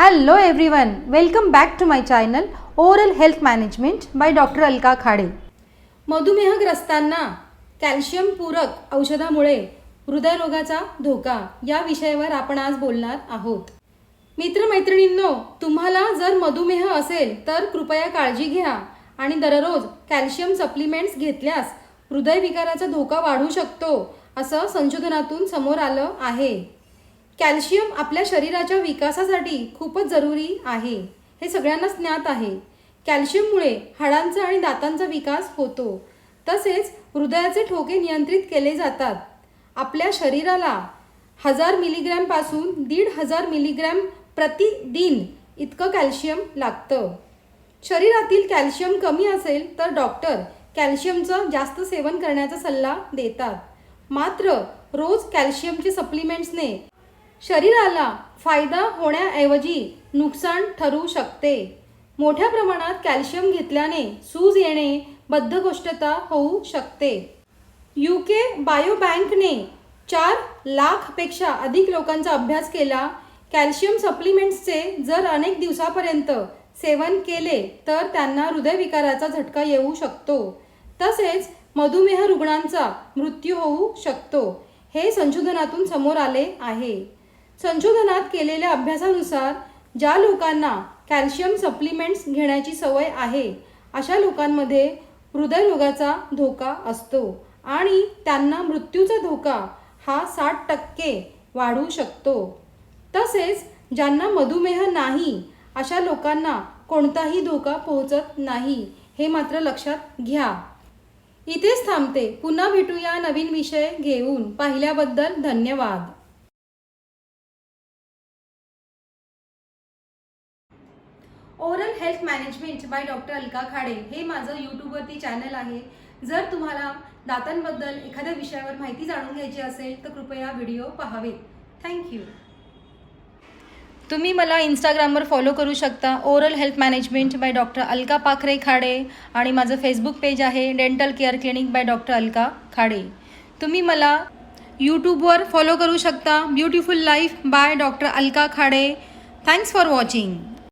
Hello everyone welcome back to my channel oral health management by doctor Alka Khade मधुमेहग्रस्तांना calcium पूरक औषधामुळे हृदयरोगाचा धोका या विषयावर आपण आज बोलणार आहोत. मित्रमैत्रिणींनो तुम्हाला जर मधुमेह असेल तर कृपया काळजी घ्या आणि दररोज कॅल्शियम सप्लिमेंट्स घेतल्यास हृदयविकाराचा धोका वाढू शकतो असं संशोधनातून समोर आलं आहे. कॅल्शियम आपल्या शरीराच्या विकासासाठी खूपच जरुरी आहे. हे सगळ्यांनाच ज्ञात आहे. कॅल्शियममुळे हाडांचा आणि दातांचा विकास होतो. तसेच हृदयाचे ठोके नियंत्रित केले जातात. आपल्या शरीराला हजार मिलीग्रॅमपासून दीड हजार मिलीग्रॅम प्रतिदिन इतकं कॅल्शियम लागतं. शरीरातील कॅल्शियम कमी असेल तर डॉक्टर कॅल्शियमचं जास्त सेवन करण्याचा सल्ला देतात. मात्र रोज कॅल्शियमचे सप्लिमेंट्सने शरीराला फायदा होण्याऐवजी नुकसान ठरू शकते. मोठ्या प्रमाणात कॅल्शियम घेतल्याने सूज येणे बद्धकोष्ठता होऊ शकते. यू के बायोबँकने चार लाखपेक्षा अधिक लोकांचा अभ्यास केला. कॅल्शियम सप्लिमेंट्सचे जर अनेक दिवसापर्यंत सेवन केले तर त्यांना हृदयविकाराचा झटका येऊ शकतो. तसेच मधुमेह रुग्णांचा मृत्यू होऊ शकतो. हे संशोधनातून समोर आले आहे. संशोधनात केलेल्या अभ्यासानुसार ज्या लोकांना कॅल्शियम सप्लिमेंट्स घेण्याची सवय आहे अशा लोकांमध्ये हृदयरोगाचा धोका असतो आणि त्यांना मृत्यूचा धोका हा साठ टक्के वाढू शकतो. तसेच ज्यांना मधुमेह नाही अशा लोकांना कोणताही धोका पोहोचत नाही हे मात्र लक्षात घ्या. इथेच थांबते. पुन्हा भेटूया नवीन विषय घेऊन. पाहिल्याबद्दल धन्यवाद. Oral health management by doctor Alka Khade हे माझं यूट्यूबवरती चॅनल आहे. जर तुम्हाला दातांबद्दल एखाद्या विषयावर माहिती जाणून घ्यायची असेल तर कृपया व्हिडिओ पहावे थँक्यू तुम्ही मला इंस्टाग्रामवर फॉलो करू शकता. Oral health management by doctor Alka Pakhare Khade आणि माझं फेसबुक पेज आहे dental care clinic by doctor Alka Khade. तुम्ही मला यूट्यूबवर फॉलो करू शकता. Beautiful life by doctor Alka Khade. Thanks for watching